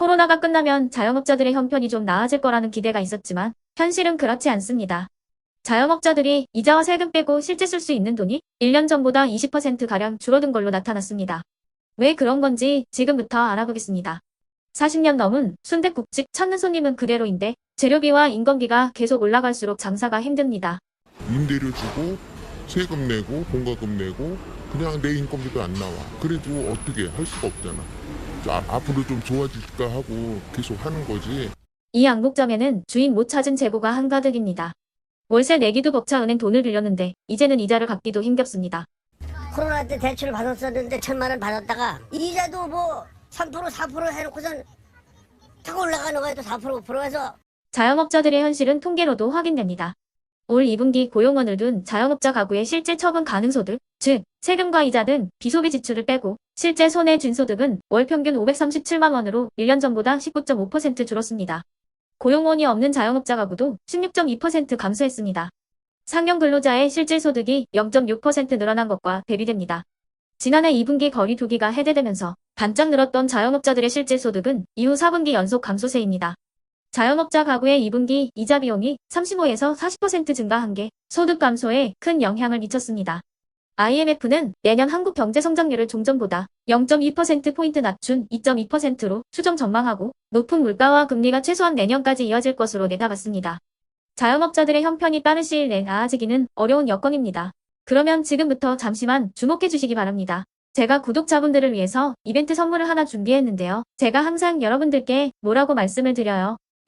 코로나가 끝나면 자영업자들의 형편이 좀 나아질 거라는 기대가 있었지만 현실은 그렇지 않습니다. 자영업자들이 이자와 세금 빼고 실제 쓸 수 있는 돈이 1년 전보다 20%가량 줄어든 걸로 나타났습니다. 왜 그런 건지 지금부터 알아보겠습니다. 40년 넘은 순댓국집 찾는 손님은 그대로인데 재료비와 인건비가 계속 올라갈수록 장사가 힘듭니다. 임대료 주고 세금 내고 공과금 내고 그냥 내 인건비도 안 나와. 그래도 어떻게 할 수가 없잖아. 자, 앞으로 좀 좋아질까 하고 계속 하는 거지. 이 양복점에는 주인 못 찾은 재고가 한가득입니다. 월세 내기도 벅차 은행 돈을 빌렸는데 이제는 이자를 갚기도 힘겹습니다. 코로나 때 대출을 받았었는데 천만 원 받았다가 이자도 뭐 3% 4% 해놓고선 타고 올라가는 거야 또 4% 5% 해서 자영업자들의 현실은 통계로도 확인됩니다. 올 2분기 고용원을 둔 자영업자 가구의 실제 처분 가능 소득, 즉 세금과 이자 등 비소비 지출을 빼고 실제 손해 쥔 소득은 월 평균 537만 원으로 1년 전보다 19.5% 줄었습니다. 고용원이 없는 자영업자 가구도 16.2% 감소했습니다. 상용 근로자의 실질 소득이 0.6% 늘어난 것과 대비됩니다. 지난해 2분기 거리 두기가 해제되면서 반짝 늘었던 자영업자들의 실질 소득은 이후 4분기 연속 감소세입니다. 자영업자 가구의 2분기 이자 비용이 35에서 40% 증가한 게 소득 감소에 큰 영향을 미쳤습니다. IMF는 내년 한국 경제 성장률을 종전보다 0.2%포인트 낮춘 2.2%로 수정 전망하고 높은 물가와 금리가 최소한 내년까지 이어질 것으로 내다봤습니다. 자영업자들의 형편이 빠른 시일 내에 나아지기는 어려운 여건입니다. 그러면 지금부터 잠시만 주목해 주시기 바랍니다. 제가 구독자분들을 위해서 이벤트 선물을 하나 준비했는데요. 제가 항상 여러분들께 뭐라고 말씀을 드려요.